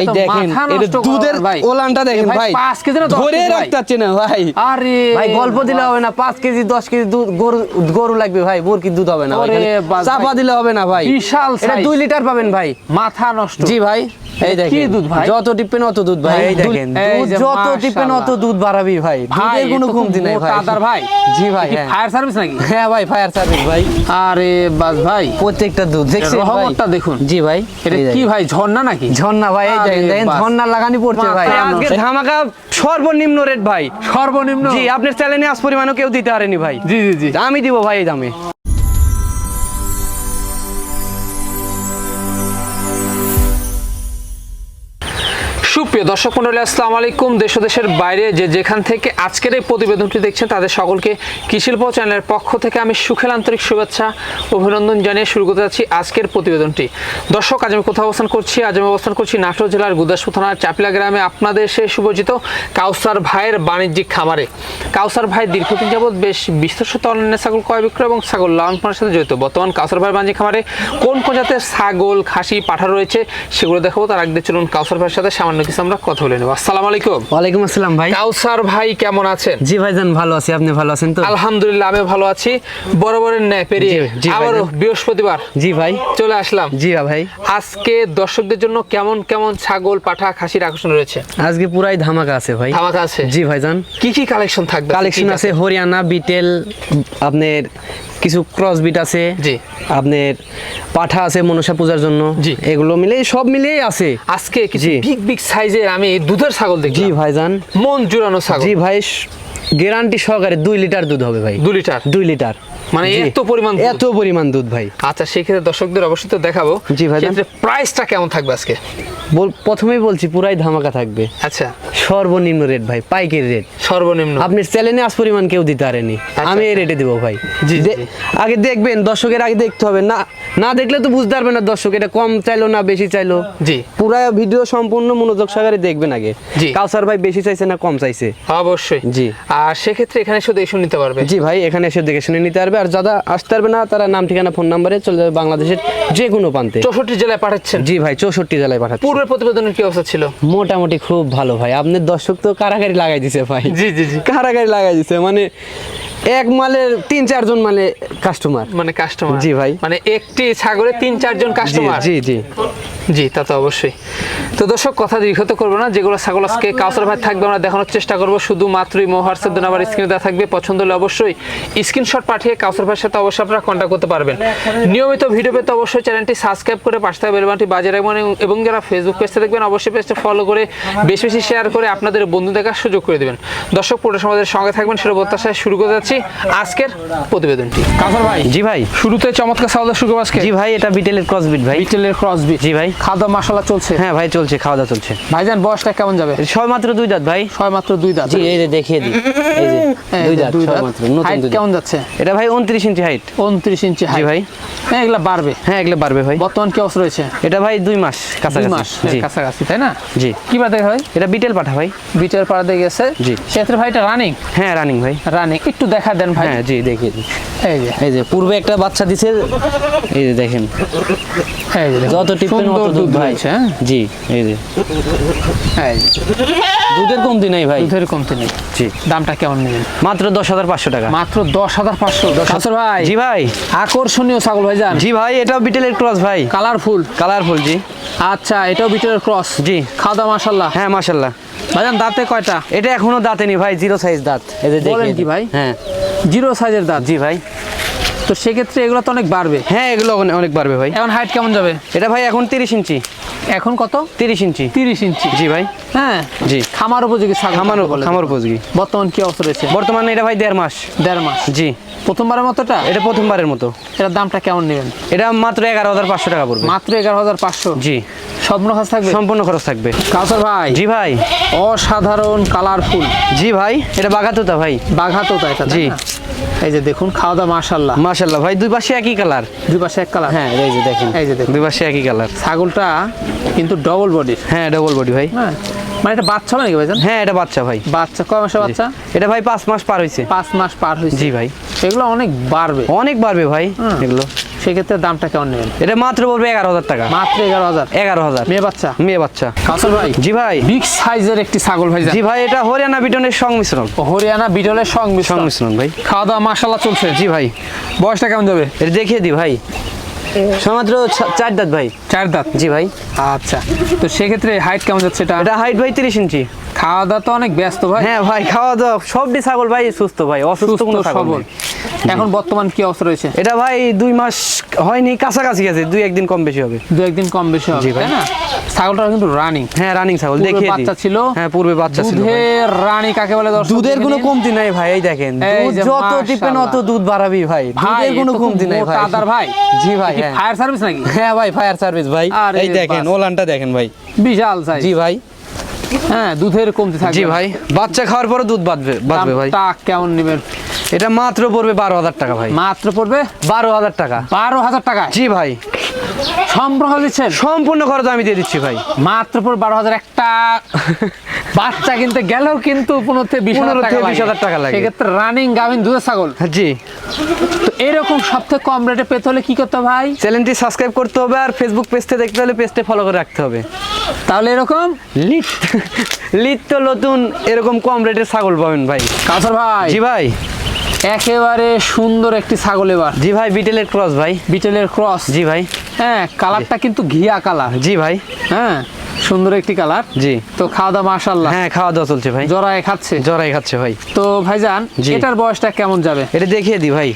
এই দেখেন এটা দুধের ভাই। ওলানটা দেখেন ভাই, ভাই। কেজি না ধরে রাখতে না ভাই। আরে ভাই গল্প দিলে হবে না পাঁচ কেজি দশ কেজি দুধ গরু গরু লাগবে ভাই মুরগির দুধ হবে না ভাই। চাপা দিলে হবে না ভাই। বিশাল এটা। দুই লিটার পাবেন ভাই। মাথা নষ্ট। জি ভাই। এই দেখেন কি দুধ ভাই? যত টিপেন অত দুধ ভাই। এই দেখেন দুধ যত টিপেন অত দুধ বাড়াবি ভাই ভাই দুধের কোনো কমতি নাই ভাই। দাদার ভাই। জি ভাই হ্যাঁ। ফায়ার সার্ভিস নাকি? হ্যাঁ ভাই ফায়ার সার্ভিস ভাই। আরে বাস ভাই প্রত্যেকটা দুধ দেখছেন ভাই? রহমতটা দেখুন। জি ভাই এটা কি ভাই ঝর্ণা নাকি? ঝর্ণা ভাই এই দেখেন দেখেন ঝর্ণা লাগানি পড়ছে ভাই। আজকে ধামাকা সর্বনিম্ন রেট ভাই। সর্বনিম্ন? জি আপনার চ্যানেলে আজ পরিমাণও কেউ দিতে পারেনি ভাই। জি জি জি। আমি দিব ভাই এই দামে। সুপ্রিয় দর্শক মন্ডলী, আসসালামু আলাইকুম। দেশ দেশের বাইরে যে যেখান থেকে আজকের এই প্রতিবেদনটি দেখছেন, তাদের সকলকে কৃষিল্প চ্যানেলের পক্ষ থেকে আমি সুখের আন্তরিক শুভেচ্ছা, অভিনন্দন জানিয়ে শুরু করতে যাচ্ছি আজকের প্রতিবেদনটি। দর্শক, আজ আমি কোথাও অবস্থান করছি? আজ আমি অবস্থান করছি নাটোর জেলার গুদাসপুর থানার চাপিলা গ্রামে আপনাদের সে সুপরিচিত কাউসার ভাইয়ের বাণিজ্যিক খামারে। কাউসার ভাই দীর্ঘদিন যাবৎ বেশ বিস্তৃত অন্যান্য ছাগল ক্রয় বিক্রয় এবং ছাগল লালন পালনের সাথে জড়িত। বর্তমান কাউসার ভাইয়ের বাণিজ্যিক খামারে কোন কোন জাতের ছাগল, খাসি, পাঠা রয়েছে, সেগুলো দেখাবো। তার আগে চলুন কাউসার ভাইয়ের সাথে সামান্য কিছু আমরা কথা বলে নেব। আসসালামু আলাইকুম। ওয়ালাইকুম আসসালাম ভাই। কাউসার ভাই কেমন আছেন? জি ভাইজান ভালো আছি। আপনি ভালো আছেন তো? আলহামদুলিল্লাহ আমি ভালো আছি। বরাবরের ন্যায় পেরিয়ে আবারও বৃহস্পতিবার জি ভাই। চলে আসলাম। জি ভাই। আজকে দর্শকদের জন্য কেমন কেমন ছাগল পাঠা খাসির আকর্ষণ রয়েছে? আজকে পুরাই ধামাকা আছে ভাই। ধামাকা আছে? জি ভাই ভাইজান। কি কি কালেকশন থাকবে? কালেকশন আছে? হরিয়ানা বিটেল আপনার কিছু ক্রস বিট আছে জি। আপনার পাঠা আছে মনসা পূজার জন্য। জি। এগুলো মিলে সব মিলেই আছে। আজকে কিছু বিগ বিগ সাইজের আমি দুধের ছাগল দেখি জি ভাই ভাইজান। মন জুড়ানো ছাগল। জি ভাই গ্যারান্টি সহকারে দুই লিটার দুধ হবে ভাই। দুই লিটার। দুই লিটার। মানে এত পরিমাণ এত পরিমাণ দুধ ভাই। আচ্ছা সেক্ষেত্রে দর্শকদের অবশ্যই তো দেখাবো। জি ভাই প্রাইসটা কেমন থাকবে আজকে? বল প্রথমেই বলছি পুরাই ধামাকা থাকবে। আচ্ছা। সর্বনিম্ন রেট ভাই পাইকারি রেট সর্বনিম্ন। আপনি চ্যালেঞ্জে আজ পরিমাণ কেউ দিতে পারেনি। আমি এই রেটে দেবো ভাই। জি। আগে দেখবেন দর্শকের আগে দেখতে হবে। না না দেখলে তো বুঝতে পারবে না দর্শক এটা কম চাইলো না বেশি চাইলো? জি। পুরা ভিডিও সম্পূর্ণ মনোযোগ সহকারে দেখবেন আগে। জি। কাউসার ভাই বেশি চাইছে না কম চাইছে? অবশ্যই। জি। আর সেক্ষেত্রে এখানে শুধু এসে নিতে পারবে? জি ভাই এখানে এসে দেখে শুনে নিতে পারবে। আর যারা আসতে পারবে না তারা নাম ঠিকানা ফোন নাম্বারে চলে যাবে বাংলাদেশের যে কোনো প্রান্তে। চৌষট্টি জেলায় পাঠাচ্ছেন? জি ভাই চৌষট্টি জেলায় পাঠাচ্ছে। পূর্বের প্রতিবেদনের কি অবস্থা ছিল? মোটামুটি খুব ভালো ভাই। আপনার দর্শক তো কারাগারি লাগাই দিছে ভাই। জি জি জি। কারাগারি লাগাই দিছে। মানে এক মালের তিন চারজন মানে কাস্টমার মানে কাস্টমার জি ভাই। মানে একটি ছাগলে তিন চারজন কাস্টমার জি জি। জি তা তো অবশ্যই। তো দর্শক কথা দীর্ঘত করব না যেগুলো ছাগল আজকে কাউসার ভাই থাকবে আমরা দেখানোর চেষ্টা করব। শুধুমাত্রই মো হোয়াটসঅ্যাপ দেন আবার স্ক্রিনে দেওয়া থাকবে। পছন্দ হলে অবশ্যই স্ক্রিনশট পাঠিয়ে কাউসার ভাইয়ের সাথে অবশ্যই আপনারা কন্ট্যাক্ট করতে পারবেন। নিয়মিত ভিডিও পেতে অবশ্যই চ্যানেলটি সাবস্ক্রাইব করে পাশে থাকা বেলবানটি বাজে রাখবেন এবং- এবং যারা ফেসবুক পেজটা দেখবেন অবশ্যই পেজটা ফলো করে বেশি বেশি শেয়ার করে আপনাদের বন্ধু দেখার সুযোগ করে দেবেন। দর্শক পুরো সমাজের সঙ্গে থাকবেন সেটা প্রত্যাশায় শুরু করে যাচ্ছি আজকের প্রতিবেদনটি। কাউসার ভাই। জি ভাই শুরুতে চমৎকার সাউদা শুরু আজকে। জি ভাই এটা বিটেলের ক্রসবিট ভাই। বিটেলের ক্রসবি জি ভাই। খাওয়া দাওয়া মশলা চলছে? হ্যাঁ ভাই চলছে খাওয়া দাওয়া চলছে। ভাইজান বয়সটা কেমন যাবে? ছয় মাত্র দুই দাঁত ভাই। ছয় মাত্র দুই দাঁত। জি এই যে দেখিয়ে দিই। এই যে দুই দাঁত ছয় মাত্র নতুন দুই। কেমন যাচ্ছে? এটা ভাই উনত্রিশ ইঞ্চি হাইট উনত্রিশ ইঞ্চি জি হাইট ভাই। হ্যাঁ এগুলা বাড়বে। হ্যাঁ এগুলো বাড়বে ভাই। বর্তমান কি অবস্থা রয়েছে? এটা ভাই দুই মাস কাছাকাছি। মাস জি। কাছাকাছি তাই না? জি। কি বাদে হয় এটা বিটেল পাঠা ভাই। বিটের পাড়াতে গেছে। জি। সেক্ষেত্রে ভাই এটা রানিং হ্যাঁ রানিং ভাই। রানিং একটু দেখা দেন ভাই। হ্যাঁ জি দেখিয়ে দিই এই যে। এই যে পূর্বে একটা বাচ্চা দিছে এই যে দেখেন। এই যে। যত টিপেন অত দুধ ভাই। হ্যাঁ? জি এই যে। এই যে, দুধের কমতি নাই ভাই। দুধের কমতি নেই। জি। দামটা কেমন নেবেন? মাত্র দশ হাজার পাঁচশো টাকা। মাত্র দশ হাজার পাঁচশো। কাসর ভাই। জি ভাই। আকর্ষণীয় ছাগল ভাই যান জি ভাই এটাও বিটেলের ক্রস ভাই। কালারফুল। কালারফুল জি। আচ্ছা এটাও বিটেলের ক্রস। জি। খাওয়া দাওয়া মাসাল্লাহ হ্যাঁ মাশাল্লাহ ভাইজান দাঁতে কয়টা? এটা এখনও দাঁতেনি ভাই জিরো সাইজ দাঁত। এই যে বলেন কি ভাই? হ্যাঁ। জিরো সাইজের দাঁত। জি ভাই। তো সেক্ষেত্রে এগুলো তো অনেক বাড়বে। হ্যাঁ এগুলো অনেক বাড়বে ভাই। এখন হাইট কেমন যাবে? এটা ভাই এখন তিরিশ ইঞ্চি। এখন কত? তিরিশ ইঞ্চি। তিরিশ ইঞ্চি। জি ভাই। হ্যাঁ? জি। খামার উপযোগী খামার? খামার উপযোগী। বর্তমান কি অবস্থা রয়েছে? বর্তমানে এটা ভাই দেড় মাস। দেড় মাস। জি। প্রথমবারের মতোটা? এটা প্রথমবারের মতো। এটার দামটা কেমন নেবেন? এটা মাত্র এগারো হাজার পাঁচশো টাকা পড়বে। মাত্র এগারো হাজার পাঁচশো? জি। স্বপ্ন খরচ থাকবে? সম্পূর্ণ খরচ থাকবে। কাউসার ভাই। জি ভাই। অসাধারণ কালারফুল। জি ভাই এটা বাঘাতোতা ভাই। বাঘা তো তাই জি। এই যে দেখুন খাওয়া দাওয়া মাশাল্লাহ মাশাল্লাহ ভাই দুই পাশে একই কালার? দুই পাশে এক কালার? হ্যাঁ এই যে দেখেন। এই যে দেখুন। দুই পাশে একই কালার। ছাগলটা কিন্তু ডবল বডি হ্যাঁ ডবল বডি ভাই। হ্যাঁ। মানে এটা বাচ্চা নাকি ভাইজান? হ্যাঁ এটা বাচ্চা ভাই। বাচ্চা কয় মাসের বাচ্চা? এটা ভাই পাঁচ মাস পার হয়েছে পাঁচ মাস পার হয়েছে জি ভাই। এগুলো অনেক বাড়বে। অনেক বাড়বে ভাই এগুলো। সেক্ষেত্রে দামটা কেমন নেবেন? এটা মাত্র পড়বে এগারো হাজার টাকা। মাত্র এগারো হাজার? এগারো হাজার। মেয়ে বাচ্চা? মেয়ে বাচ্চা। কাসর ভাই? জি ভাই। বিগ সাইজের একটি ছাগল ভাই জি ভাই এটা হরিয়ানা বিটনের সংমিশ্রণ। হরিয়ানা বিটনের সংমিশ্রণ। সংমিশ্রণ ভাই। খাওয়া দাওয়া মাসাল্লাহ চলছে। জি ভাই। বয়সটা কেমন যাবে? এটা দেখিয়ে দি ভাই। সমাত্র চার দাঁত ভাই। চার দাঁত? জি ভাই। আচ্ছা। তো সেক্ষেত্রে হাইট কেমন যাচ্ছে এটা? এটা হাইট ভাই তিরিশ ইঞ্চি। খাওয়া দাওয়া তো অনেক ব্যস্ত ভাই। হ্যাঁ ভাই খাওয়া দাওয়া সবটি ছাগল ভাই সুস্থ ভাই অসুস্থ কোনো ছাগল এখন বর্তমান কি অবস্থা রয়েছে? এটা ভাই দুই মাস হয়নি কাছাকাছি আছে দুই একদিন কম বেশি হবে। দু একদিন কম বেশি হবে। তাই না? ছাগলটা কিন্তু রানিং হ্যাঁ রানিং ছাগল দেখিয়ে বাচ্চা ছিল হ্যাঁ পূর্বে বাচ্চা ছিল দুধের রানী কাকে বলে দর্শক? দুধের কোনো কমতি নাই ভাই এই দেখেন। দুধ যত টিপেন অত দুধ বাড়াবি ভাই দুধের কোনো কমতি নাই ভাই। আদার ভাই। জি ভাই হ্যাঁ। ফায়ার সার্ভিস নাকি? হ্যাঁ ভাই ফায়ার সার্ভিস ভাই। এই দেখেন ওলানটা দেখেন ভাই। বিশাল সাইজ জি ভাই। হ্যাঁ দুধের কমতি থাকবে। জি ভাই বাচ্চা খাওয়ার পরে দুধ বাঁধবে বাঁধবে ভাই। দামটা কেমন নেবেন? এটা মাত্র পড়বে বারো হাজার টাকা ভাই। মাত্র পড়বে? বারো হাজার টাকা। বারো হাজার টাকা? জি ভাই। সম্পূর্ণ দিচ্ছেন? সম্পূর্ণ খরচ আমি দিয়ে দিচ্ছি ভাই। মাত্র পর বারো হাজার। একটা বাচ্চা কিনতে গেলেও কিন্তু পনেরো থেকে বিশ হাজার টাকা 20,000 টাকা লাগে। সেক্ষেত্রে রানিং গাভিন দুধের ছাগল। জি। তো এরকম সব থেকে কম রেটে পেতে হলে কি করতে হবে ভাই? চ্যানেলটি সাবস্ক্রাইব করতে হবে আর ফেসবুক পেজটা দেখতে হলে পেজটা ফলো করে রাখতে হবে। তাহলে এরকম? লিট। লিট তো নতুন এরকম কম রেটের ছাগল পাবেন ভাই। কাসর ভাই। জি ভাই। একেবারে সুন্দর একটি ছাগল এবার। জি ভাই বিটেলের ক্রস ভাই। বিটেলের ক্রস জি ভাই। হ্যাঁ কালারটা কিন্তু ঘিয়া কালার জি ভাই। হ্যাঁ সুন্দর একটি কালার জি। তো খাওয়া দাওয়া মাশাল্লাহ হ্যাঁ খাওয়া দাওয়া চলছে ভাই। জরায় খাচ্ছে। জরাই খাচ্ছে ভাই। তো ভাইজান। এটার বয়সটা কেমন যাবে? এটা দেখিয়ে দি ভাই।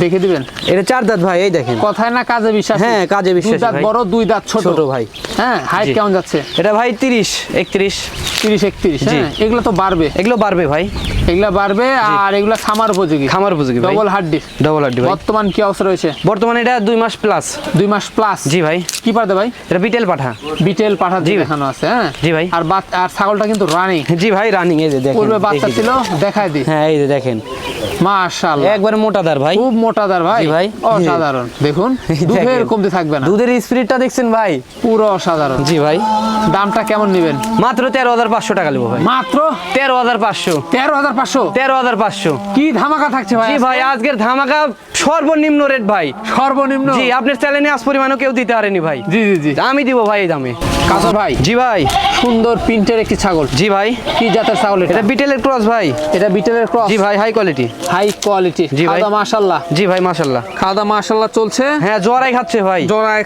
দেখে দিবেন? এটা চার দাঁত ভাই এই দেখেন। কথায় না কাজে বিশ্বাস? হ্যাঁ, কাজে বিশ্বাস দুই দাঁত বড় দুই দাঁত ছোট। ছোট ভাই। হ্যাঁ হাইট কেমন যাচ্ছে? এটা ভাই তিরিশ একত্রিশ। তিরিশ একত্রিশ জি। হ্যাঁ এগুলো তো বাড়বে। এগুলো বাড়বে ভাই। এগুলা বাড়বে আর এগুলা খামার উপযোগী। খামার উপযোগী ডবল হাড্ডি ডবল আড্ডি ভাই। বর্তমান কি অবস্থা রয়েছে? বর্তমানে এটা দুই মাস প্লাস দুই মাস প্লাস জি ভাই। কি পারবে ভাই? এটা বিটেল পাঠা। বিটেল পাঠা জি। দেখানো আছে হ্যাঁ? জি ভাই। আর আর ছাগলটা কিন্তু রানিং জি ভাই রানিং এই যে দেখেন পূর্বে বাচ্চা ছিল দেখাই দি হ্যাঁ এই যে দেখেন। মাশাআল্লাহ। একবারে মোটাদার ভাই। খুব মোটাদার ভাই। জি ভাই। অসাধারণ। দেখুন। দুধের কমতি থাকবে না। দুধের স্পিরিটটা দেখছেন ভাই? পুরো অসাধারণ। জি ভাই। দামটা কেমন নেবেন? মাত্র তেরো হাজার পাঁচশো টাকা নেব ভাই। মাত্র? তেরো হাজার পাঁচশো? তেরো হাজার পাঁচশো। কি ধামাকা থাকছে ভাই জি ভাই আজকের ধামাকা সর্বনিম্ন রেট ভাই। সর্বনিম্ন? জি আপনার চ্যানেলে আজ পরিমাণও কেউ দিতে পারেনি ভাই। জি জি জি। আমি দিব ভাই এই দামে। ভাই। জি ভাই। সুন্দর প্রিন্টের একটি ছাগল। জি ভাই। কি জাতের ছাগল এটা? এটা বিটেলের ক্রস ভাই। এটা বিটেলের ক্রস জি ভাই হাই কোয়ালিটি হাই কোয়ালিটি জি ভাই। খাওয়া মাশাল্লাহ। জি ভাই মাশাল্লাহ। খাওয়া দাওয়া মাশাল্লাহ চলছে। হ্যাঁ জোয়ারাই খাচ্ছে ভাই।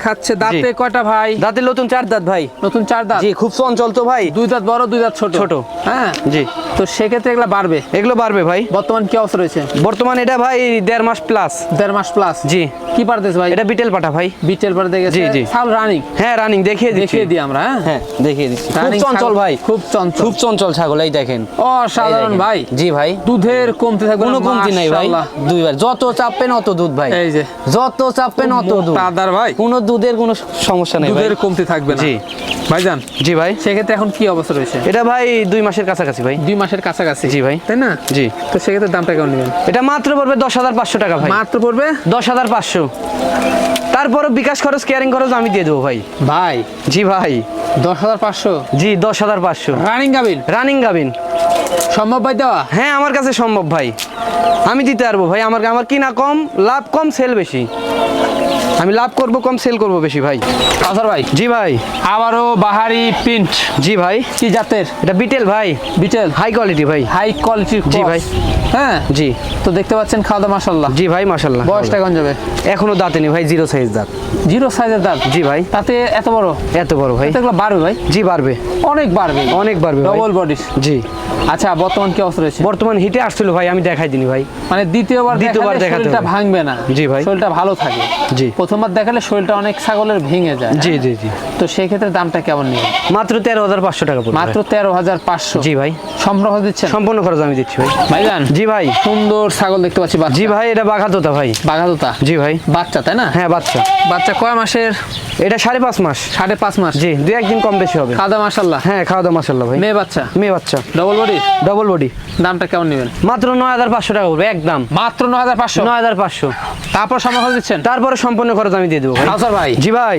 খাচ্ছে। দাঁতে কয়টা ভাই? দাঁতের নতুন চার দাঁত ভাই। নতুন চার দাঁত? জি খুব চঞ্চল তো ভাই। দুই দাঁত বড় দুই দাঁত ছোট। ছোট। হ্যাঁ। জি। তো সেক্ষেত্রে এগুলা বাড়বে? এগুলো বাড়বে ভাই। বর্তমান কি অবস্থা রয়েছে? বর্তমান এটা ভাই দেড় মাস প্লাস দেড় মাস প্লাস জি। কি পারতেছে ভাই? এটা বিটেল পাঠা ভাই। বিটেল পার দেখে জি, জি। সাল রানিং হ্যাঁ রানিং দেখিয়ে দেখিয়ে দিই আমরা। হ্যাঁ? হ্যাঁ দেখিয়ে দিচ্ছি। খুব চঞ্চল ভাই খুব চঞ্চল। খুব চঞ্চল ছাগল এই দেখেন। অসাধারণ ভাই। জি ভাই। দুধের কমতে থাকবে কোনো কমতি নাই ভাই দুইবার। যত চাপেন অত দুধ ভাই। এই যে। যত চাপেন অত দুধ। ভাই। কোনো দুধের কোনো সমস্যা নেই দুধের কমতি থাকবে না। জি। ভাইজান জি ভাই। সেক্ষেত্রে এখন কি অবস্থা রয়েছে? এটা ভাই দুই মাসের কাছাকাছি ভাই। দুই মাসের কাছাকাছি। জি ভাই। তাই না? জি। তো সেক্ষেত্রে দামটা কেমন নেবেন? এটা মাত্র পড়বে দশ হাজার পাঁচশো টাকা ভাই। মাত্র পড়বে? দশ হাজার পাঁচশো। তারপরে বিকাশ খরচ কেয়ারিং খরচ আমি দিয়ে দেবো ভাই। ভাই। জি ভাই। দশ হাজার পাঁচশো? জি দশ হাজার পাঁচশো। রানিং গাবিন? রানিং গাবিন। সম্ভব ভাই দেওয়া? হ্যাঁ আমার কাছে সম্ভব ভাই। আমি দিতে পারব ভাই আমার আমার কিনা কম লাভ কম সেল বেশি। আমি লাভ করব কম সেল করব বেশি ভাই। কাউসার ভাই? জি ভাই। আবারও বাহারি প্রিন্ট জি ভাই। কি জাতের? এটা বিটেল ভাই। বিটেল। হাই কোয়ালিটি ভাই। হাই কোয়ালিটি জি ভাই। হ্যাঁ? জি। তো দেখতে পাচ্ছেন খাওয়া দাওয়া মাসাল্লাহ জি ভাই মাশাল্লাহ বয়সটা কেমন যাবে? এখনও দাঁতেনি ভাই জিরো সাইজ দাঁত। জিরো সাইজের দাঁত? জি ভাই। তাতে এত বড়? এত বড় ভাই। এগুলো বাড়বে ভাই? জি বাড়বে। অনেক বাড়বে অনেক বাড়বে। ডবল বডি জি। আচ্ছা বর্তমান কি অবস্থা রয়েছে? বর্তমান হিটে আসছিল ভাই আমি দেখাই দিনি ভাই। মানে দ্বিতীয়বার দ্বিতীয়বার দেখাতে শরীরটা ভাঙবে না। জি ভাই। শরীরটা ভালো থাকে। জি। প্রথমবার দেখালে শরীরটা অনেক ছাগলের ভেঙে যায়। জি জি জি। তো সেই ক্ষেত্রে দামটা কেমন নিবে? মাত্র তেরো হাজার পাঁচশো টাকা পড়বে। মাত্র তেরো হাজার পাঁচশো। জি ভাই। সম্পর্ক দিচ্ছেন? সম্পূর্ণ খরচ আমি দিচ্ছি ভাই। ভাইজান জি ভাই। সুন্দর ছাগল দেখতে পাচ্ছি বাচ্চা। জি ভাই এটা বাঘাতোতা ভাই। বাঘাদোতা জি ভাই। বাচ্চা তাই না? হ্যাঁ বাচ্চা। বাচ্চা কয় মাসের? এটা সাড়ে পাঁচ মাস। সাড়ে পাঁচ মাস। জি দুই একদিন কম বেশি হবে। কাদা মাসাল্লাহ হ্যাঁ খাওয়া দাওয়া মাসাল্লাহ ভাই। মেয়ে বাচ্চা? মেয়ে বাচ্চা। ডবল বডি ডবল বডি দামটা কেমন নেবেন? মাত্র নয় হাজার পাঁচশো টাকা পড়বে একদম। মাত্র নয় হাজার পাঁচশো? নয় হাজার পাঁচশো। তারপর সম্পর্ক দিচ্ছেন? তারপরে সম্পূর্ণ খরচ আমি দিয়ে দেবো ভাই। ভাই। জি ভাই।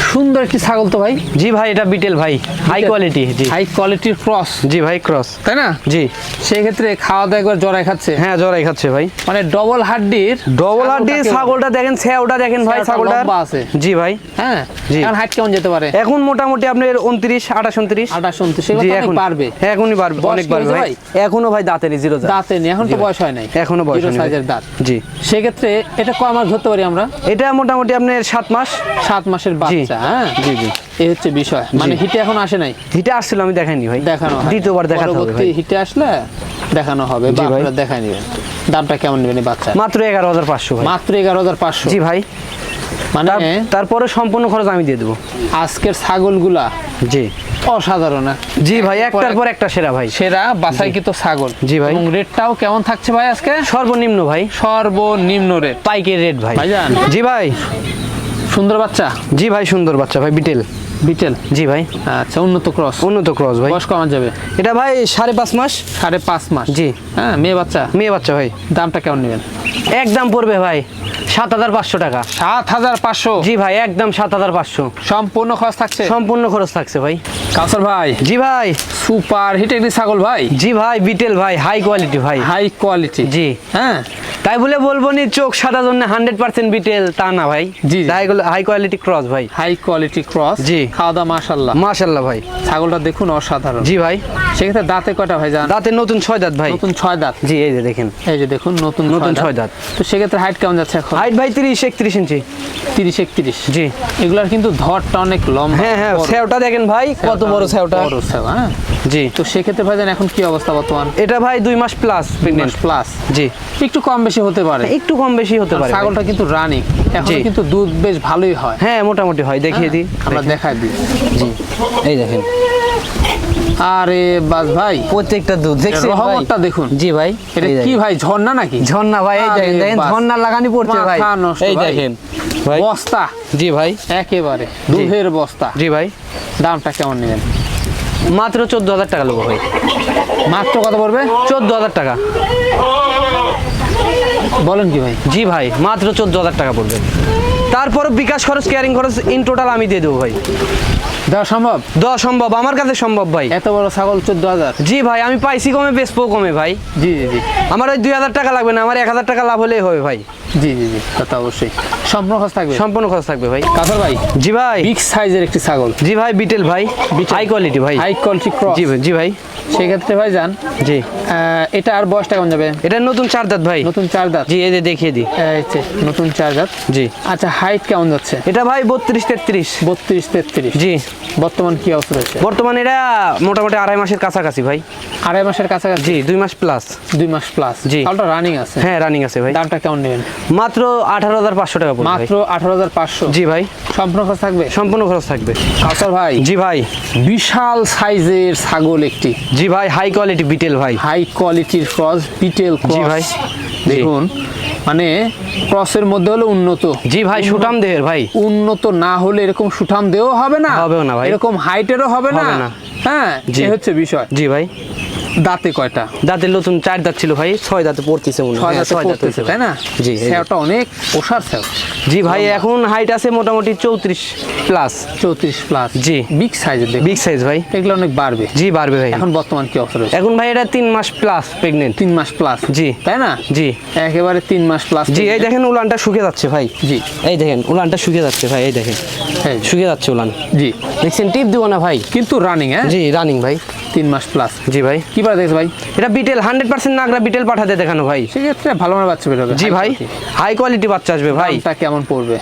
সুন্দর একটি ছাগল তো ভাই? জি ভাই এটা বিটেল ভাই। হাই কোয়ালিটি জি। হাই কোয়ালিটির ক্রস জি ভাই ক্রস তাই না? জি। সেই ক্ষেত্রে খাওয়া দাওয়া একবার জড়াই খাচ্ছে? হ্যাঁ জরাই খাচ্ছে ভাই। মানে ডবল হাড্ডির ডবল হাড্ডি ছাগলটাকে- ছাগলটা দেখেন ছ্যাওটা দেখেন ভাই ছাগলটা লম্বা আছে। জি ভাই। হ্যাঁ জি। এখন হাইট কেমন যেতে পারে? এখন মোটামুটি আপনার উনত্রিশ আঠাশ উনত্রিশ। আঠাশ উনত্রিশ সেগুলো তো অনেক এখন। পারবে হ্যাঁ, এখনই পারবে অনেক পারবে ভাই। এখনও ভাই? দাঁতেরই জিরো দাঁত। দাঁতে নেই এখন তো বয়স হয় নাই। এখনও বয়স হয়নি সাইজের দাঁত। জি। সেক্ষেত্রে এটা কয় মাস ধরতে পারি আমরা? এটা মোটামুটি আপনার সাত মাস। সাত মাসের বাচ্চা। হ্যাঁ? জি জি। এই হচ্ছে বিষয়। মানে হিটে এখন আসে নাই? হিটে আসছিল আমি দেখাইনি ভাই। দেখানো দ্বিতীয়বার দেখাতে হবে ভাই। হিটে আসলে দেখানো হবে জি বা আপনারা দেখাই নেবেন। দামটা কেমন নেবেন বাচ্চা মাত্র এগারো হাজার পাঁচশো ভাই। মাত্র এগারো হাজার পাঁচশো। জি ভাই। মানে তারপরে সম্পূর্ণ খরচ আমি দিয়ে দেবো। আজকের ছাগলগুলা জি। অসাধারণ হ্যাঁ? জি ভাই একটার পর একটা সেরা ভাই। সেরা বাছাইকৃত ছাগল। জি ভাই। এবং রেটটাও কেমন থাকছে ভাই আজকে? সর্বনিম্ন ভাই। সর্বনিম্ন রেট। পাইকের রেট ভাই। জি ভাই। সুন্দর বাচ্চা? জি ভাই সুন্দর বাচ্চা ভাই বিটেল। বিটেল? জি ভাই। আচ্ছা উন্নত ক্রস। উন্নত ক্রস ভাই। বয়স কমান যাবে? এটা ভাই সাড়ে পাঁচ মাস। সাড়ে পাঁচ মাস? জি। হ্যাঁ মেয়ে বাচ্চা? মেয়ে বাচ্চা ভাই। দামটা কেমন নেবেন? একদম পড়বে ভাই সাত হাজার পাঁচশো টাকা। সাত হাজার পাঁচশো? জি ভাই একদম সাত হাজার পাঁচশো। সম্পূর্ণ খরচ থাকছে? সম্পূর্ণ খরচ থাকছে ভাই। কাউসার ভাই। জি ভাই। সুপার হিট একটি ছাগল ভাই। জি ভাই বিটেল ভাই হাই কোয়ালিটি ভাই। হাই কোয়ালিটি জি। হ্যাঁ। তাই বলে বলব নি চোখ সাদা জন্য হান্ড্রেড পার্সেন্ট বিটেল তা না ভাই। জি। তাই হাই কোয়ালিটি ক্রস ভাই। হাই কোয়ালিটি ক্রস জি। খাওয়া দাওয়া মাশাল্লাহ মাশাল্লাহ ভাই। ছাগলটা দেখুন অসাধারণ। জি ভাই। সেক্ষেত্রে দাঁতে কয়টা ভাই জান? দাঁতে নতুন ছয় দাঁত ভাই। নতুন ছয় দাঁত। জি এই যে দেখেন। এই যে দেখুন নতুন নতুন ছয় দাঁত। তো সেক্ষেত্রে হাইট কেমন যাচ্ছে এখন? হাইট ভাই তিরিশ একত্রিশ ইঞ্চি। তিরিশ একত্রিশ। জি। এগুলার কিন্তু ধরটা অনেক লম্বা। হ্যাঁ হ্যাঁ। সেওটা দেখেন ভাই কত বড় সেওটা। বড় সেও, হ্যাঁ? জি। তো সেক্ষেত্রে ভাই জান এখন কি অবস্থা বর্তমান? এটা ভাই দুই মাস প্লাস প্লাস জি। একটু কম বেশি হতে পারে। একটু কম বেশি হতে পারে। ছাগলটা কিন্তু রানিং এখন কিন্তু দুধ বেশ ভালোই হয়। হ্যাঁ মোটামুটি হয় দেখিয়ে দিই। আমরা দেখাই দিই। জি এই দেখেন। আরে বাস ভাই। প্রত্যেকটা দুধ দেখছেন রহমতটা দেখুন। জি ভাই এটা কি ভাই ঝর্ণা নাকি? ঝর্ণা ভাই এই দেখেন দেখেন ঝর্ণা লাগানি পড়ছে ভাই। এই দেখেন ভাই। বস্তা। জি ভাই। একেবারে দুধের বস্তা। জি ভাই। দামটা কেমন নেবেন মাত্র চোদ্দ হাজার টাকা নেব ভাই। মাত্র কত পড়বে? চোদ্দ হাজার টাকা। বলেন কি ভাই? জি ভাই মাত্র চোদ্দ হাজার টাকা পড়বে। তারপর বিকাশ খরচ কেয়ারিং খরচ ইন টোটাল আমি দিয়ে দেবো ভাই। দেওয়া সম্ভব? দেওয়া সম্ভব আমার কাছে সম্ভব ভাই। এত বড় ছাগল চোদ্দ হাজার? জি ভাই আমি পাইছি কমে বেচবো কমে ভাই। জি জি জি। আমার ওই দুই হাজার টাকা লাগবে না আমার এক হাজার টাকা লাভ হলেই হবে ভাই। জি জি জি তা তো অবশ্যই। সম্পূর্ণ খরচ থাকবে? সম্পূর্ণ খরচ থাকবে ভাই। কাসর ভাই? জি ভাই। বিগ সাইজের একটি ছাগল। জি ভাই বিটেল ভাই। হাই কোয়ালিটি ভাই। হাই কোয়ালিটি ক্রস জি ভাই জি ভাই। সেক্ষেত্রে ভাই যান। জি। এটা আর বয়সটা কেমন যাবে? এটা নতুন চার দাঁত ভাই। নতুন চার দাঁত। জি এই যে দেখিয়ে দিই। নতুন চার দাঁত। জি। আচ্ছা হাইট কেমন যাচ্ছে? এটা ভাই বত্রিশ তেত্রিশ। বত্রিশ তেত্রিশ। জি। বর্তমান কি অবস্থা রয়েছে? বর্তমানে এটা মোটামুটি আড়াই মাসের কাছাকাছি ভাই। আড়াই মাসের কাছাকাছি? জি দুই মাস প্লাস দুই মাস প্লাস জি। রানিং আছে। হ্যাঁ রানিং আছে ভাই। দামটা কেমন নেবেন? মাত্র আঠারো হাজার পাঁচশো টাকা মাত্র আঠারো হাজার পাঁচশো? জি ভাই। সম্পূর্ণ খরচ থাকবে? সম্পূর্ণ খরচ থাকবে। কাউসার ভাই জি ভাই। বিশাল সাইজের ছাগল একটি। জি ভাই হাই কোয়ালিটি বিটেল ভাই। হাই কোয়ালিটির ক্রস বিটেল জি ভাই। দেখুন মানে ক্রসের মধ্যে হলো উন্নত। জি ভাই সুটাম দেহের ভাই। উন্নত না হলে এরকম সুঠাম দেও হবে না। হবেও না ভাই। এরকম হাইটেরও হবে না। না। হ্যাঁ। এই হচ্ছে বিষয়। জি ভাই। দাঁতে কয়টা? দাঁতের নতুন চার দাঁত ছিল ভাই ছয় দাঁতে পড়তেছে মনে হয়। ছয় হ্যাঁ, দাঁতে হয়েছে তাই না? জি স্যাওটা অনেক ওষার স্যাও জি ভাই এখন হাইট আছে মোটামুটি চৌত্রিশ প্লাস চৌত্রিশ প্লাস জি। বিগ সাইজ বিগ সাইজ ভাই। এগুলো অনেক বাড়বে। জি বাড়বে ভাই। এখন বর্তমান কি অবস্থা রয়েছে? এখন ভাই এটা তিন মাস প্লাস প্রেগনেন্ট তিন মাস প্লাস জি। তাই না? জি। একেবারে তিন মাস প্লাস জি এই দেখেন উলানটা শুকিয়ে যাচ্ছে ভাই। জি। এই দেখেন উলানটা শুকিয়ে যাচ্ছে ভাই এই দেখেন। এই যে, শুকিয়ে যাচ্ছে উলান। জি। দেখছেন টিপ দিব না ভাই? কিন্তু রানিং হ্যাঁ? জি রানিং ভাই। তিন মাস প্লাস জি ভাই। কি বার দেখছ ভাই? এটা বিটেল হান্ড্রেড পার্সেন্ট নাগরা বিটেল পাঠাতে দেখানো ভাই। সেক্ষেত্রে ভালো মানের বাচ্চা বেরোবে জি ভাই হাই কোয়ালিটি বাচ্চা আসবে ভাই। তা কেমন পড়বে?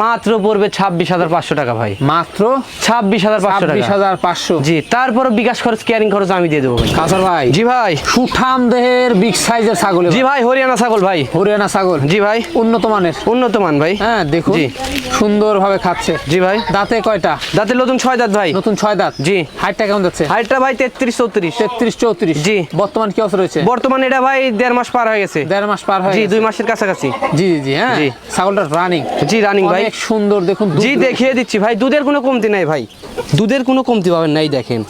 মাত্র পড়বে ছাব্বিশ হাজার পাঁচশো টাকা ভাই। মাত্র? ছাব্বিশ হাজার পাঁচশো ছাব্বিশ হাজার পাঁচশো। জি তারপর বিকাশ খরচ কেয়ারিং খরচ আমি দিয়ে দেবো কাসার ভাই। জি ভাই। সুঠাম দেহের বিগ সাইজের ছাগল জি ভাই হরিয়ানা ছাগল ভাই। হরিয়ানা ছাগল। জি ভাই। উন্নত মানের। উন্নত মান ভাই। হ্যাঁ দেখুন। জি। সুন্দরভাবে খাচ্ছে। জি ভাই। দাঁতে কয়টা? দাঁতের নতুন ছয় দাঁত ভাই। নতুন ছয় দাঁত? জি। হাইটটা কেমন যাচ্ছে? হাইটটা ভাই তেত্রিশ চৌত্রিশ। তেত্রিশ চৌত্রিশ। জি। বর্তমান কি অবস্থা রয়েছে? বর্তমানে এটা ভাই দেড় মাস পার হয়ে গেছে। দেড় মাস পার হয়ে জি দুই মাসের কাছাকাছি। জি জি জি হ্যাঁ। জি। ছাগলটা রানিং জি রানিং ভাই। অনেক সুন্দর দেখুন জি দেখিয়ে দিচ্ছি ভাই দুধের কোনো কমতি নাই ভাই। দুধের কোনো কমতি পাবেন নাই দেখেন।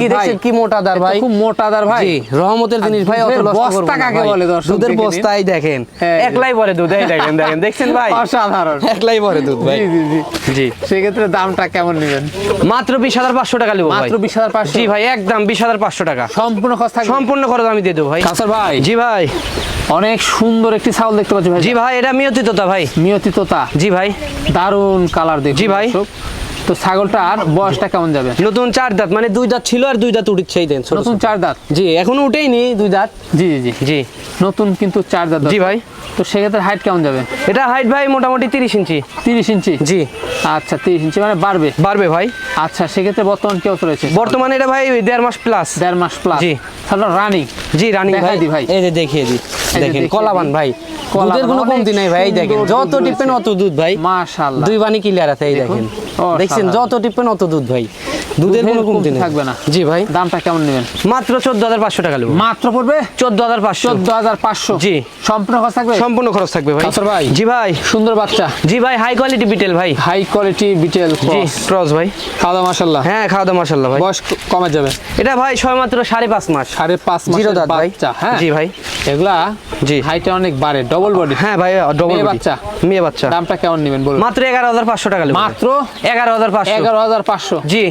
কি ভাই খুব ভাই। রহমতের জিনিস ভাই বস্তা কাকে বলে দুধের বস্তাই দেখেন। হ্যাঁ, একলাই পরে দুধ এই দেখেন দেখেন দেখছেন ভাই? অসাধারণ। একলাই পরে দুধ ভাই। জি জি জি। জি। সেক্ষেত্রে দামটা কেমন নেবেন? মাত্র বিশ হাজার পাঁচশো টাকা নেব ভাই। মাত্র বিশ হাজার পাঁচশো? জি ভাই একদম বিশ হাজার পাঁচশো টাকা। সম্পূর্ণ খরচ সম্পূর্ণ খরচ আমি দিয়ে দেবো ভাই। কাসার ভাই? জি ভাই। অনেক সুন্দর একটি ছাগল দেখতে পাচ্ছি ভাই। জি ভাই এটা মিয়তি তোতা ভাই। মিয়তি তোতা জি ভাই। দারুণ কালার দেখুন জি ভাই। দর্শক। ছাগলটা আর বয়সটা কেমন যাবে? নতুন চার দাঁত মানে দুই দাঁত ছিল আর দুই দাঁত উঠছে এই দিন নতুন চার দাঁত? জি এখনও উঠেইনি দুই দাঁত। জি জি জি। জি। নতুন কিন্তু চার দাঁত জি ভাই। তো সেক্ষেত্রে হাইট কেমন যাবে? এটা হাইট ভাই মোটামুটি তিরিশ ইঞ্চি। তিরিশ ইঞ্চি? জি। আচ্ছা তিরিশ ইঞ্চি মানে বাড়বে? বাড়বে ভাই। আচ্ছা সেক্ষেত্রে বর্তমান কি অবস্থা রয়েছে? বর্তমানে এটা ভাই দেড় মাস প্লাস দেড় মাস প্লাস জি। তাহলে রানিং জি রানিং ভাই। দি ভাই। এই যে দেখিয়ে দি। দেখেন কলাবান ভাই। দুধের কোনো কমতি নাই ভাই দেখেন। যত টিপেন অত দুধ ভাই। মাশাআল্লাহ। দুই বানি ক্লিয়ার আছে এই দেখেন। দেখছেন যত টিপেন অত দুধ ভাই। দুধের কোনো কমতি নেই। থাকবে না। জি ভাই। দামটা কেমন নেবেন? মাত্র চোদ্দ হাজার পাঁচশো টাকা নেব। মাত্র পড়বে? চোদ্দ হাজার পাঁচশো। চোদ্দ হাজার পাঁচশো। জি। সম্পূর্ণ খরচ থাকবে সম্পূর্ণ খরচ থাকবে ভাই। কাউসার ভাই। জি ভাই। সুন্দর বাচ্চা। জি ভাই হাই কোয়ালিটি বিটেল ভাই। হাই কোয়ালিটি বিটেল জি ক্রস। ক্রস ভাই। খাওয়া দাওয়া মাসাল্লাহ হ্যাঁ খাওয়া দাওয়া মাসাল্লাহ ভাই। বয়স কমে যাবে। এটা ভাই ছয় মাত্র সাড়ে পাঁচ মাস। সাড়ে পাঁচ জিরো দাঁত ভাই। বাচ্চা হ্যাঁ? জি ভাই। এগুলা জি। হাইটে অনেক বাড়ে ডবল বডি হ্যাঁ ভাই ডবল মেয়ে বাচ্চা? মেয়ে বাচ্চা। দামটা কেমন নেবেন বলুন? মাত্র এগারো হাজার পাঁচশো টাকা নেব মাত্র এগারো হাজার পাঁচশো। এগারো হাজার পাঁচশো। জি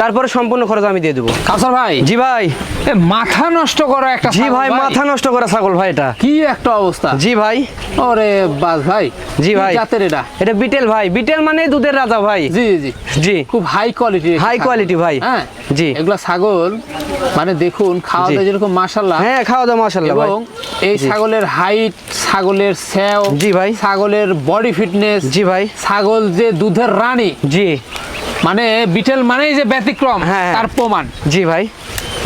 তারপরে সম্পূর্ণ খরচ আমি দিয়ে দেবো। কাউসার ভাই। জি ভাই। এ মাথা নষ্ট করা একটা জি ভাই। মাথা নষ্ট করা ছাগল ভাই এটা। কি একটা অবস্থা। জি ভাই। ওরে বাস ভাই জি ভাই। জাতের এটা? এটা বিটেল ভাই। বিটেল মানে দুধের রাজা ভাই। জি জি জি। খুব হাই কোয়ালিটি High quality ভাই। হ্যাঁ? জি। এগুলা ছাগল মানে দেখুন খাওয়া দাওয়া যেরকম মাশাল্লাহ হ্যাঁ খাওয়া দাওয়া ভাই। এই ছাগলের হাইট ছাগলের স্যাও জি ভাই। ছাগলের বডি ফিটনেস জি ভাই। ছাগল যে দুধের রানী। জি। মানে বিটেল মানেই যে ব্যতিক্রম হ্যাঁ, হ্যাঁ। তার প্রমাণ। জি ভাই।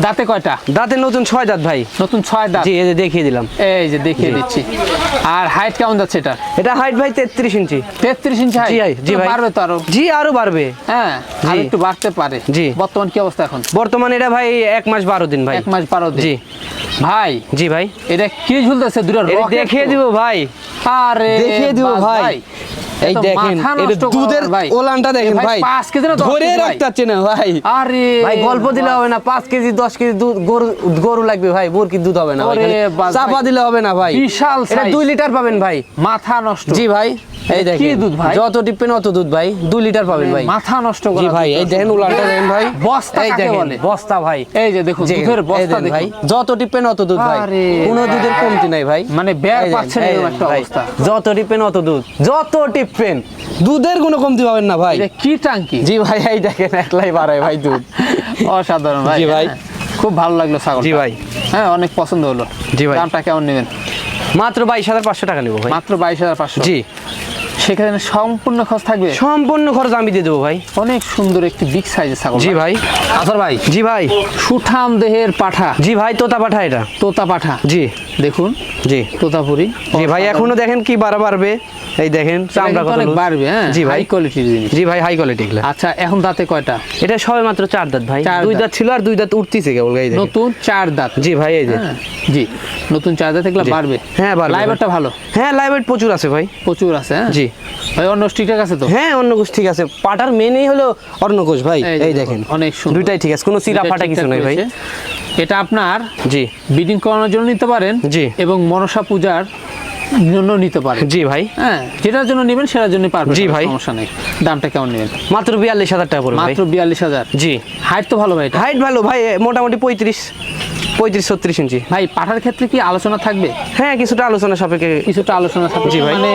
দাঁতে কয়টা? দাঁতে নতুন ছয় দাঁত ভাই। নতুন ছয় দাঁত? জি এই যে দেখিয়ে দিলাম। এই যে দেখিয়ে দিচ্ছি। আর হাইট কেমন যাচ্ছে এটা এটা হাইট ভাই তেত্রিশ ইঞ্চি। তেত্রিশ ইঞ্চি হাইট জি ভাই পারবে তো আরও। জি আরও বাড়বে। হ্যাঁ আর জি। একটু বাড়তে পারে। জি। বর্তমান কি অবস্থা এখন? বর্তমানে এটা ভাই এক মাস বারো দিন ভাই। এক মাস বারো দিন। জি। ভাই জি ভাই। এটা কি ঝুলতেছে? দুটো দেখিয়ে? দিব ভাই। আরে দেখিয়ে দিব ভাই। এই দেখেন এটা দুধের ওলানটা দেখেন ভাই পাঁচ কেজি না ধরে কেজি রাখতে পারছি না ভাই। আরে ভাই গল্প দিলে হবে না পাঁচ কেজি দশ কেজি দুধ গরু গরু লাগবে ভাই বোরকি দুধ হবে না চাপা দিলে হবে না ভাই। বিশাল এটা লিটার পাবেন ভাই। মাথা নষ্ট। জি ভাই। এই এটা কি দুধ ভাই? যত টিপেন অত দুধ ভাই। দুই লিটার পাবেন ভাই। মাথা নষ্ট জি ভাই এই দেখেন উলানটা দেখেন ভাই। বস্তা এই দেখেন? বস্তা ভাই। এই যে দেখুন দুধের বস্তা দেখেন ভাই। যত টিপেন অত দুধ ভাই। কোনো দুধের কমতি নাই ভাই। মানে পাচ্ছেন এরকম একটা অবস্থা। যত টিপেন অত দুধ। যত টিপেন দুধের কোনো কমতি পাবেন না ভাই। কি টাঙ্কি? জি ভাই এই দেখেন একলাই বাড়ায় ভাই দুধ। অসাধারণ ভাই। জি ভাই। হ্যাঁ। খুব ভালো লাগল ছাগল জি ভাই। হ্যাঁ অনেক পছন্দ হলো। জি ভাই। দামটা কেমন নেবেন? মাত্র বাইশ হাজার পাঁচশো টাকা নেব ভাই। মাত্র বাইশ হাজার পাঁচশো। জি। সেখানে সম্পূর্ণ খরচ থাকবে? সম্পূর্ণ খরচ আমি দিয়ে দেবো ভাই। অনেক সুন্দর একটি বিগ সাইজের ছাগল জি ভাই। আসার ভাই। জি ভাই। সুঠাম দেহের পাঠা। জি ভাই তোতা পাঠা এটা। তোতা পাঠা। জি। দেখুন। জি। তোতাপুরি। জি ভাই এখনও দেখেন কি বাড়া বাড়বে? এই দেখেন চামড়া কত বাড়বে হ্যাঁ জি ভাই। কোয়ালিটির জিনিস। জি ভাই হাই কোয়ালিটি এগুলা। আচ্ছা এখন দাঁতে কয়টা? এটা সবে মাত্র চার দাঁত ভাই। দুই দাঁত। ছিল আর দুই দাঁত উঠতেছে কেবল দেখেন। নতুন চার দাঁত। জি ভাই এই যে। হ্যাঁ জি। নতুন চার দাঁত এগুলো বাড়বে। হ্যাঁ, বাড়বে লাইভারটা ভালো। হ্যাঁ লাইভ প্রচুর আছে ভাই। প্রচুর আছে হ্যাঁ। জি। ভাই অন্য ঠিকঠাক আছে তো? হ্যাঁ অন্নকোষ ঠিক আছে। পাটার মেনেই হলো অর্ণকোষ ভাই। এই যে এই দেখুন, দেখেন। অনেক সুন্দর। দুইটাই ঠিক আছে কোনো চিরা ফাটা কিছু নাই ভাই। এটা আপনার জি। বিডিং করানোর জন্য নিতে পারেন জি। এবং মনসা পূজার জন্য নিতে পারেন। জি ভাই। হ্যাঁ যেটার জন্য নেবেন সেটার জন্য পারবেন জি ভাই। সমস্যা নেই। দামটা কেমন নেবেন? মাত্র বিয়াল্লিশ হাজার টাকা পড়বে মাত্র বিয়াল্লিশ হাজার। জি। হাইট তো ভালো ভাই হাইট ভালো ভাই মোটামুটি পঁয়ত্রিশ। পঁয়ত্রিশ ছত্রিশ ইঞ্চি। ভাই পাঠার ক্ষেত্রে কি আলোচনা থাকবে? হ্যাঁ কিছুটা আলোচনা সাপেক্ষে কিছুটা আলোচনা ভাই। মানে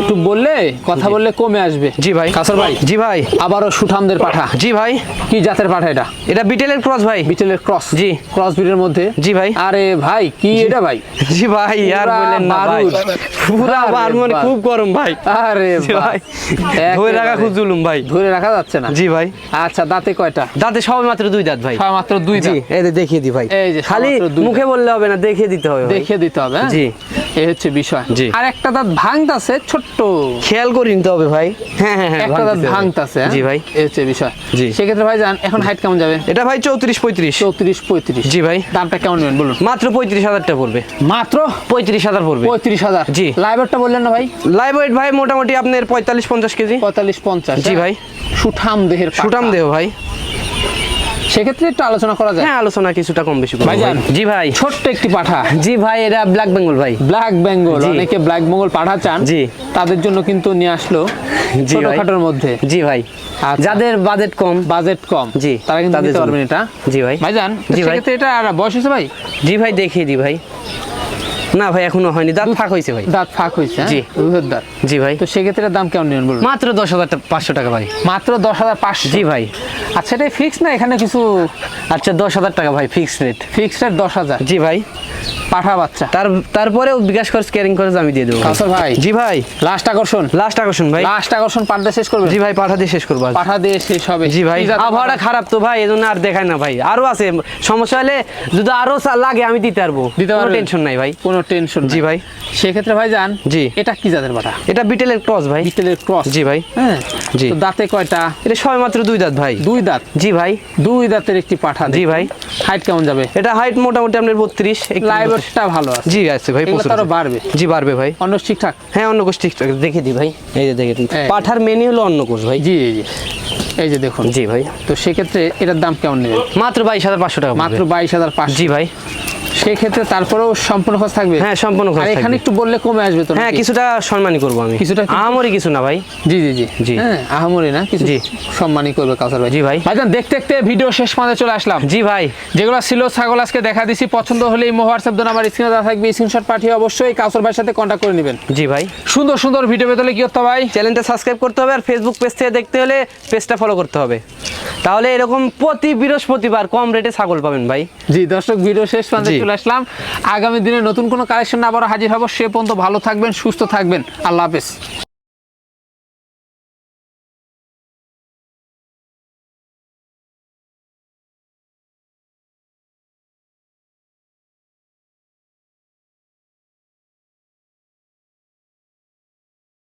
একটু বললে কথা বললে কমে আসবে। জি ভাই। কাসর ভাই জি ভাই। আবারও সুঠামদের পাঠা। জি ভাই। কি জাতের পাঠা এটা? এটা বিটেলের ক্রস ভাই। বিটেলের ক্রস। জি। ক্রস ব্রিডের মধ্যে? জি ভাই। আরে ভাই কি এটা ভাই? জি ভাই আর পুরা বললেন না ভাই। পুরা মানে খুব গরম ভাই। আরে ভাই। ধরে রাখা খুব জুলুম ভাই। ধরে রাখা যাচ্ছে না। জি ভাই। আচ্ছা দাঁতে কয়টা? দাঁতে সবে মাত্র দুই দাঁত ভাই। ছয় মাত্র দুই জি দাঁত। এই দেখিয়ে দি ভাই। এই যে খালি দুই মুখে বললে হবে না দেখিয়ে দিতে হবে। দেখিয়ে দিতে হবে হ্যাঁ? জি। এই হচ্ছে বিষয় জি। আর একটা দাঁত ভাঙতাছে ছোট্ট খেয়াল করে নিতে হবে ভাই হ্যাঁ হ্যাঁ হ্যাঁ একটা দাঁত ভাঙতাছে হ্যাঁ? জি ভাই এই হচ্ছে বিষয় জি। সেক্ষেত্রে ভাই যান এখন হাইট কেমন যাবে এটা ভাই চৌত্রিশ পঁয়ত্রিশ চৌত্রিশ পঁয়ত্রিশ জি ভাই দামটা কেমন নেবেন বলুন মাত্র পঁয়ত্রিশ হাজার টাকা পড়বে মাত্র পঁয়ত্রিশ হাজার পড়বে পঁয়ত্রিশ হাজার জি। লাইভারটা বললেন না ভাই লাইভ ভাই মোটামুটি আপনার পঁয়তাল্লিশ পঞ্চাশ কেজি পঁয়তাল্লিশ পঞ্চাশ জি? ভাই। সুঠাম দেহের। সুটাম দেহ ভাই সেক্ষেত্রে একটু আলোচনা করা যায়। হ্যাঁ আলোচনা কিছুটা কম বেশি ভাই। জি ভাই। ছোট্ট একটি পাঠা। জি ভাই এটা ব্ল্যাক বেঙ্গল ভাই। ব্ল্যাক বেঙ্গল অনেকে ব্ল্যাক বেঙ্গল পাঠা চান। জি। তাদের জন্য কিন্তু নিয়ে আসলো। ছোটখাটোর মধ্যে। জি ভাই। আচ্ছা। যাদের বাজেট কম। বাজেট কম। জি, তারা কিন্তু তাদের নিতে জন্য। পারবেন এটা। জি ভাই। ভাইজান জি ভাই। এটা বয়স হয়েছে ভাই? জি ভাই দেখিয়ে দি ভাই। না ভাই এখনও হয়নি। দাঁত ফাঁক হয়েছে ভাই। দাঁত ফাঁক হয়েছে হ্যাঁ? জি। দুধের দাঁত। জি ভাই। তো সেক্ষেত্রে দাম কেমন নেবেন বলুন? মাত্র দশ হাজার পাঁচশো টাকা ভাই। মাত্র দশ হাজার পাঁচশো? জি ভাই। আচ্ছা এটাই ফিক্স না এখানে কিছু আচ্ছা দশ হাজার টাকা ভাই ফিক্সড রেট ফিক্সড রেট দশ হাজার। জি ভাই। পাঠা বাচ্চা। তার তারপরেও বিকাশ খরচ ক্যারিং খরচ আমি দিয়ে দেবো ভাই। কাউসার ভাই। জি ভাই। লাস্ট আকর্ষণ। লাস্ট আকর্ষণ ভাই। লাস্ট আকর্ষণ পাঠটা শেষ করবে জি ভাই পাঠা দিয়ে শেষ করব। পাঠা দিয়ে শেষ হবে। জি ভাই। আবহাওয়াটা খারাপ তো ভাই এই জন্য আর দেখায় না ভাই। আরও আছে। সমস্যা হলে যদি আরও লাগে আমি দিতে পারব। দিতে কোনো পারবেন? টেনশন নাই ভাই। কোনো টেনশন জি ভাই। সেক্ষেত্রে ভাই যান জি। এটা কি জাতের পাঠা এটা বিটেলের ক্রস ভাই। বিটেলের ক্রস। জি ভাই। হ্যাঁ? জি। দাঁতে কয়টা? এটা সবে মাত্র দুই দাঁত ভাই। দুই দাঁত? জি ভাই। দুই দাঁতের একটি পাঠা জি ভাই। হাইট কেমন যাবে? এটা হাইট মোটামুটি আপনার বত্রিশ লাইভটা ভালো আছে। জি আছে ভাই প্রচুর আরও বাড়বে? জি বাড়বে ভাই। অন্য ঠিকঠাক? হ্যাঁ অন্য কোষ ঠিকঠাক। দেখে দি ভাই। এই যে দেখে পাঠার মেনি হলো অন্য কোষ ভাই। জি জি এই যে দেখুন। জি ভাই। তো সেক্ষেত্রে এটার দাম কেমন নেবেন মাত্র বাইশ হাজার পাঁচশো টাকা মাত্র মাত্র বাইশ হাজার পাঁচশো। জি ভাই। সেক্ষেত্রে তারপরেও সম্পূর্ণ খরচ থাকবে? হ্যাঁ সম্পূর্ণ খরচ আর এখানে একটু বললে কমে আসবে তো হ্যাঁ কিছুটা সম্মানই করব আমি। কিছুটা আমারই কিছু না ভাই। জি জি জি। জি। হ্যাঁ আহামরি না কিছু জি। সম্মানই করবে কাউসার ভাই। জি ভাই। ভাইজান দেখতে দেখতে ভিডিও শেষ পর্যন্ত চলে আসলাম। জি ভাই। যেগুলো ছিল ছাগল আজকে দেখা দিছি। পছন্দ হলে এই হোয়াটসঅ্যাপ দেন আমার স্ক্রিনে দেওয়া থাকবে। স্ক্রিনশট পাঠিয়ে অবশ্যই কাউসার ভাইয়ের সাথে কন্ট্যাক্ট করে নেবেন। জি ভাই। সুন্দর সুন্দর ভিডিও পেতে হলে কি করতে হবে ভাই? চ্যানেলটা সাবস্ক্রাইব করতে হবে আর ফেসবুক পেজ থেকে দেখতে হলে পেজটা ফলো করতে হবে। তাহলে এরকম প্রতি বৃহস্পতিবার কম রেটে ছাগল পাবেন ভাই। জি দর্শক ভিডিও শেষ জি। চলে আসলাম। আগামী দিনে নতুন কোনো কালেকশন আবারও হাজির হব, সে পর্যন্ত ভালো থাকবেন, সুস্থ থাকবেন। আল্লাহ হাফেজ।